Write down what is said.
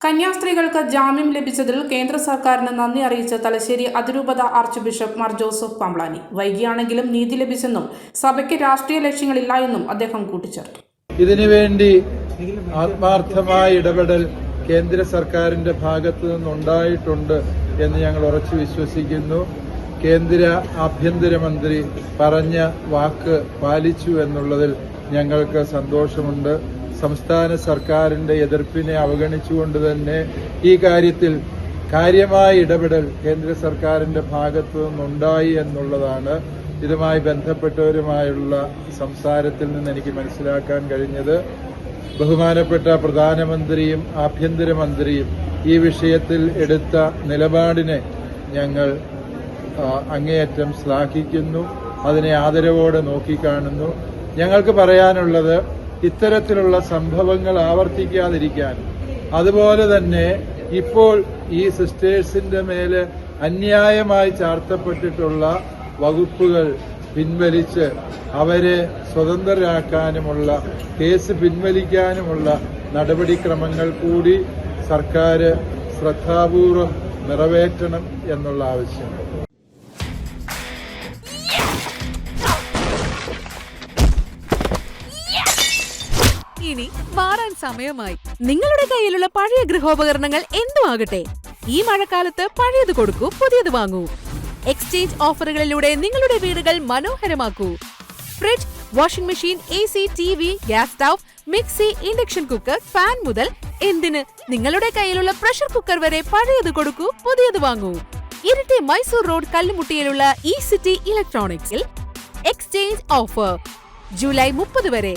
കന്യാസ്ത്രീകൾക്ക് ജാമ്യം ലഭിച്ചതിൽ കേന്ദ്ര സർക്കാരിന് നന്ദി അറിയിച്ച തലശ്ശേരി അതിരൂപത archbishop Mar Joseph Pamplany വൈകിയാണെങ്കിലും നീതി ലഭിച്ചെന്നും സഭയ്ക്ക് രാഷ്ട്രീയ ലക്ഷ്യങ്ങളില്ല എന്നും അദ്ദേഹം കൂട്ടിച്ചേർത്തു. ഇതിനുവേണ്ടി ആത്മാർത്ഥമായ ഇടപെടൽ കേന്ദ്ര സർക്കാരിന്റെ ഭാഗത്തു നിന്നുണ്ടായിട്ടുണ്ട് എന്ന് ഞങ്ങൾ ഉറച്ചു വിശ്വസിക്കുന്നു. കേന്ദ്ര ആഭ്യന്തരമന്ത്രി പറഞ്ഞ വാക്ക് പാലിച്ചു എന്നുള്ളതിൽ ഞങ്ങൾക്ക് സന്തോഷമുണ്ട്. സംസ്ഥാന സർക്കാരിന്റെ എതിർപ്പിനെ അവഗണിച്ചുകൊണ്ട് തന്നെ ഈ കാര്യത്തിൽ കാര്യമായ ഇടപെടൽ കേന്ദ്ര സർക്കാരിന്റെ ഭാഗത്തു നിന്നുണ്ടായി എന്നുള്ളതാണ് ഇതുമായി ബന്ധപ്പെട്ടവരുമായുള്ള സംസാരത്തിൽ നിന്ന് എനിക്ക് മനസ്സിലാക്കാൻ കഴിഞ്ഞത്. ബഹുമാനപ്പെട്ട പ്രധാനമന്ത്രിയും ആഭ്യന്തരമന്ത്രിയും ഈ വിഷയത്തിൽ എടുത്ത നിലപാടിനെ ഞങ്ങൾ അങ്ങേയറ്റം ശ്ലാഘിക്കുന്നു. അതിനെ ആദരവോടെ നോക്കിക്കാണുന്നു. ഞങ്ങൾക്ക് പറയാനുള്ളത് ഇത്തരത്തിലുള്ള സംഭവങ്ങൾ ആവർത്തിക്കാതിരിക്കാൻ. അതുപോലെ തന്നെ ഇപ്പോൾ ഈ സിസ്റ്റേഴ്സിന്റെ മേൽ അന്യായമായി ചാർത്തപ്പെട്ടിട്ടുള്ള വകുപ്പുകൾ പിൻവലിച്ച് അവരെ സ്വതന്ത്രരാക്കാനുമുള്ള കേസ് പിൻവലിക്കാനുമുള്ള നടപടിക്രമങ്ങൾ കൂടി സർക്കാർ ശ്രദ്ധാപൂർവം നിറവേറ്റണം എന്നുള്ള ആവശ്യം. മാറാൻ സമയമായി. നിങ്ങളുടെ കയ്യിലുള്ള പഴയ ഗൃഹോപകരണങ്ങൾ എന്തും ആകട്ടെ. ഈ മഴക്കാലത്ത് പഴയത് കൊടുക്കൂ പുതിയത് വാങ്ങൂ. എക്സ്ചേഞ്ച് ഓഫറുകളിലൂടെ നിങ്ങളുടെ വീടുകൾ മനോഹരമാക്കൂ. Fridge washing machine A C T V gas stove mixie induction cooker fan മുതൽ എന്തിന്? നിങ്ങളുടെ കയ്യിലുള്ള പ്രഷർ കുക്കർ വരെ പഴയത് കൊടുക്കൂ പുതിയത് വാങ്ങൂ. ഇരട്ടി മൈസൂർ റോഡ് കല്ലുമുട്ടിയിലുള്ള ഇ സിറ്റി ഇലക്ട്രോണിക്സിൽ എക്സ്ചേഞ്ച് ഓഫർ ജൂലൈ മുപ്പത് വരെ.